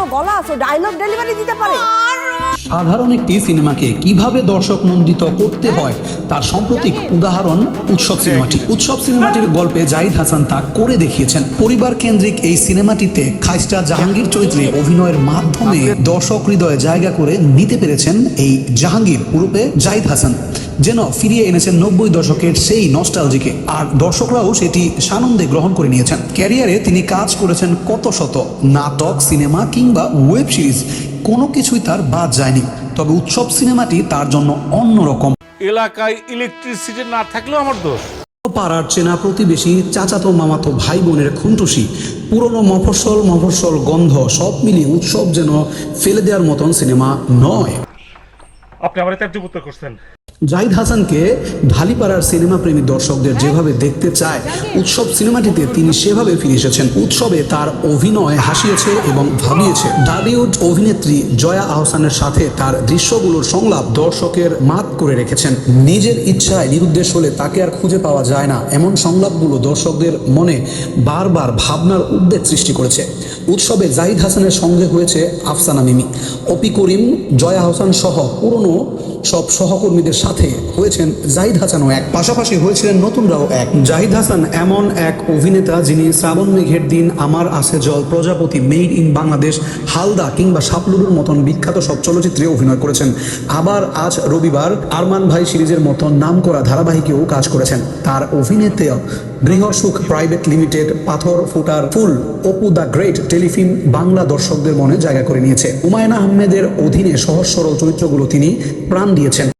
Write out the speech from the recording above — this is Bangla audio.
কোনো গলা আছে ডায়লগ ডেলিভারি দিতে পারে। সাধারণ একটি সিনেমাকে কীভাবে দর্শক নন্দিত করতে হয়, তার সাম্প্রতিক উদাহরণ উৎসব সিনেমাটি। উৎসব সিনেমাটির গল্পে জাহিদ হাসান তা করে দেখিয়েছেন। পরিবার কেন্দ্রিক এই সিনেমাটিতে খাইস্টা জাহাঙ্গীর চরিত্রে অভিনয়ের মাধ্যমে দর্শক হৃদয়ে জায়গা করে নিতে পেরেছেন এই জাহাঙ্গীর। পুরুপে জাহিদ হাসান। যেন ফিরিয়ে এনেছেন নব্বই দশকের সেই নস্টালজিকে আর দর্শকরাও সেটি সানন্দে গ্রহণ করে নিয়েছেন। ক্যারিয়ারে তিনি কাজ করেছেন কত শত। নাটক সিনেমা কিংবা ওয়েব সিরিজ কোনো কিছুই তার বাদ যায়নি। তবে উৎসব সিনেমাটি তার জন্য অন্যরকম। এলাকায় ইলেকট্রিসিটি না থাকলেও আমার দোষ। পাড়ার চেনা প্রতিবেশী চাচাতো মামাতো ভাই বোনের খুনটুসি পুরনো মফস্বল মফস্বল গন্ধ সব মিলিয়ে উৎসব যেন ফেলে দেওয়ার মতন সিনেমা নয়। আপনি আমার করছেন। জাহিদ হাসানকে ঢালিপাড়ার সিনেমা প্রেমী দর্শকদের যেভাবে দেখতে চায়, উৎসব সিনেমাটিতে তিনি সেভাবে ফিরে এসেছেন। উৎসবে তার অভিনয় হাসিয়েছে এবং ভাবিয়েছে। ডালিউড অভিনেত্রী জয়া আহসানের সাথে তার দৃশ্যগুলোর সংলাপ দর্শকের মাত করে রেখেছেন। নিজের ইচ্ছায় নিরুদ্দেশ হলে তাকে আর খুঁজে পাওয়া যায় না। এমন সংলাপগুলো দর্শকদের মনে বারবার ভাবনার উদ্বেগ সৃষ্টি করেছে। উৎসবে জাহিদ হাসানের সঙ্গে হয়েছে আফসানা মিমি। অপি করিম, জয়া আহসান সহ পুরনো সব সহকর্মীদের সাথে হয়েছেন জাহিদ হাসানও এক। পাশাপাশি হয়েছিলেন নতুনরাও এক। জাহিদ হাসান এমন এক অভিনেতা যিনি শ্রাবণ মেঘের দিন আমার আছে জল প্রজাপতি, মেড ইন বাংলাদেশ, হালদা কিংবা সাপলুরুর মতন বিখ্যাত সব চলচ্চিত্রে অভিনয় করেছেন। আবার আজ রবিবার আরমান ভাই সিরিজের মতন নামকরা ধারাবাহিকেও কাজ করেছেন। তার অভিনেতে Grihasukh private limited, Pathor Phutar Phul, Apu the great telefilm Bangla দর্শকদের মনে জায়গা করে নিয়েছে। হুমায়ুন আহমেদের অধীনে সহজ সরল চরিত্রগুলো তিনি প্রাণ দিয়েছেন।